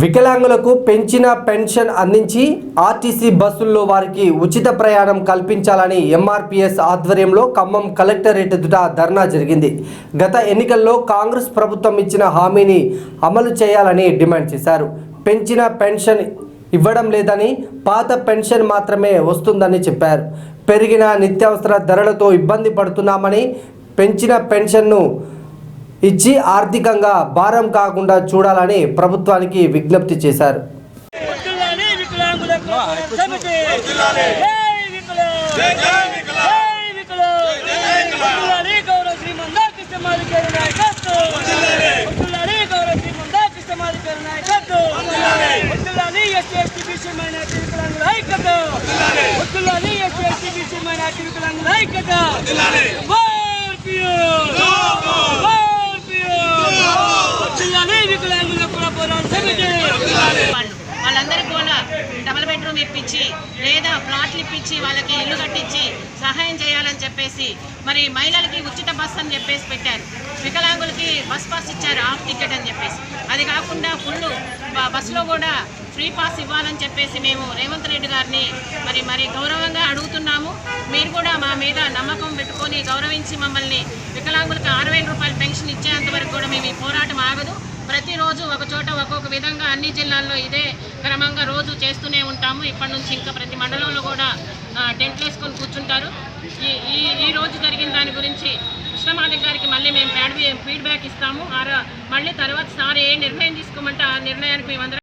వికలాంగులకు పెంచిన పెన్షన్ అందించి ఆర్టీసీ బస్సుల్లో వారికి ఉచిత ప్రయాణం కల్పించాలని ఎంఆర్పీఎస్ ఆధ్వర్యంలో ఖమ్మం కలెక్టరేట్ ఎదుట ధర్నా జరిగింది. గత ఎన్నికల్లో కాంగ్రెస్ ప్రభుత్వం ఇచ్చిన హామీని అమలు చేయాలని డిమాండ్ చేశారు. పెంచిన పెన్షన్ ఇవ్వడం లేదని పాత పెన్షన్ మాత్రమే వస్తుందని చెప్పారు. పెరిగిన నిత్యావసర ధరలతో ఇబ్బంది పడుతున్నామని పెంచిన పెన్షన్ను ఇచ్చి ఆర్థికంగా భారం కాకుండా చూడాలని ప్రభుత్వానికి విజ్ఞప్తి చేశారు. సమితి బెడ్రూమ్ ఇప్పించి లేదా ప్లాట్లు ఇప్పించి వాళ్ళకి ఇల్లు కట్టించి సహాయం చేయాలని చెప్పేసి మరి మహిళలకి ఉచిత బస్ అని చెప్పేసి పెట్టారు. వికలాంగులకి బస్ పాస్ ఇచ్చారు హాఫ్ టికెట్ అని చెప్పేసి. అది కాకుండా ఫుల్ బస్సులో కూడా ఫ్రీ పాస్ ఇవ్వాలని చెప్పేసి మేము రేవంత్ రెడ్డి గారిని మరి మరి గౌరవంగా అడుగుతున్నాము. మీరు కూడా మా మీద నమ్మకం పెట్టుకొని గౌరవించి మమ్మల్ని వికలాంగులకు ఆరు రూపాయల పెన్షన్ ఇచ్చారు వరకు కూడా మేము ఈ పోరాటం ఆగదు రోజు ఒక చోట ఒక్కొక్క విధంగా అన్ని జిల్లాల్లో ఇదే క్రమంగా రోజు చేస్తూనే ఉంటాము. ఇప్పటి నుంచి ఇంకా ప్రతి మండలంలో కూడా టెంట్ టెంట్లు వేసుకొని కూర్చుంటారు. ఈ ఈ ఈ రోజు జరిగిన దాని గురించి కృష్ణమాధవ్ గారికి మళ్ళీ మేము ఫీడ్బ్యాక్ ఇస్తాము. ఆ మళ్ళీ తర్వాత సార్ ఏ నిర్ణయం తీసుకోమంటే ఆ నిర్ణయానికి మేమందరం